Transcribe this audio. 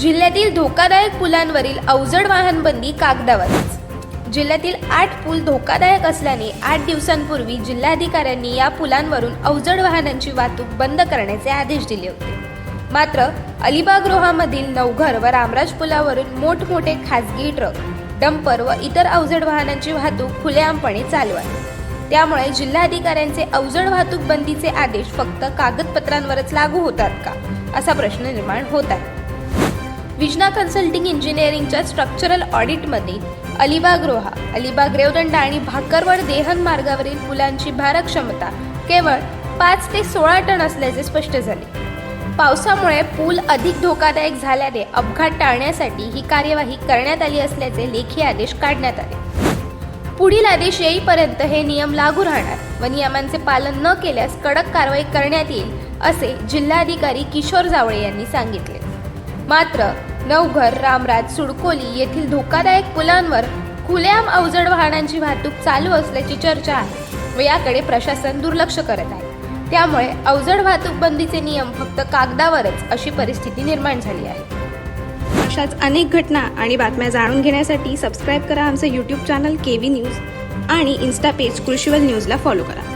जिल्ह्यातील धोकादायक पुलांवरील अवजड वाहन बंदी कागदावरच जिल्ह्यातील आठ पूल धोकादायक असल्याने आठ दिवसांपूर्वी जिल्हाधिकाऱ्यांनी या पुलांवरून अवजड वाहनांची वाहतूक बंद करण्याचे आदेश दिले होते. मात्र अलिबाग रोहामधील नवघर व रामराज पुलावरून मोठमोठे खासगी ट्रक डंपर व इतर अवजड वाहनांची वाहतूक खुलेआमपणे चालू आहे. त्यामुळे जिल्हाधिकाऱ्यांचे अवजड वाहतूक बंदीचे आदेश फक्त कागदपत्रांवरच लागू होतात का? असा प्रश्न निर्माण होत आहे. विजना कन्सल्टिंग इंजिनिअरिंगच्या स्ट्रक्चरल ऑडिटमध्ये अलिबाग रोहा अलिबाग रेवदंडा आणि भाकरवड देहन मार्गावरील पुलांची भारक क्षमता केवळ पाच ते सोळा टन असल्याचे स्पष्ट झाले. पावसामुळे पूल अधिक धोकादायक झाल्याने अपघात टाळण्यासाठी ही कार्यवाही करण्यात आली असल्याचे लेखी आदेश काढण्यात आले. पुढील आदेश येईपर्यंत हे नियम लागू राहणार व नियमांचे पालन न केल्यास कडक कारवाई करण्यात येईल असे जिल्हाधिकारी किशोर जावळे यांनी सांगितले. मात्र नवघर रामराज सुडकोली येथील धोकादायक पुलांवर खुलेआम अवजड वाहनांची वाहतूक चालू असल्याची चर्चा आहे व याकडे प्रशासन दुर्लक्ष करत आहे. त्यामुळे अवजड वाहतूक बंदीचे नियम फक्त कागदावरच अशी परिस्थिती निर्माण झाली आहे. अशाच अनेक घटना आणि बातम्या जाणून घेण्यासाठी सबस्क्राईब करा आमचं YouTube channel K V news आणि इन्स्टा पेज कृषीवल न्यूजला फॉलो करा.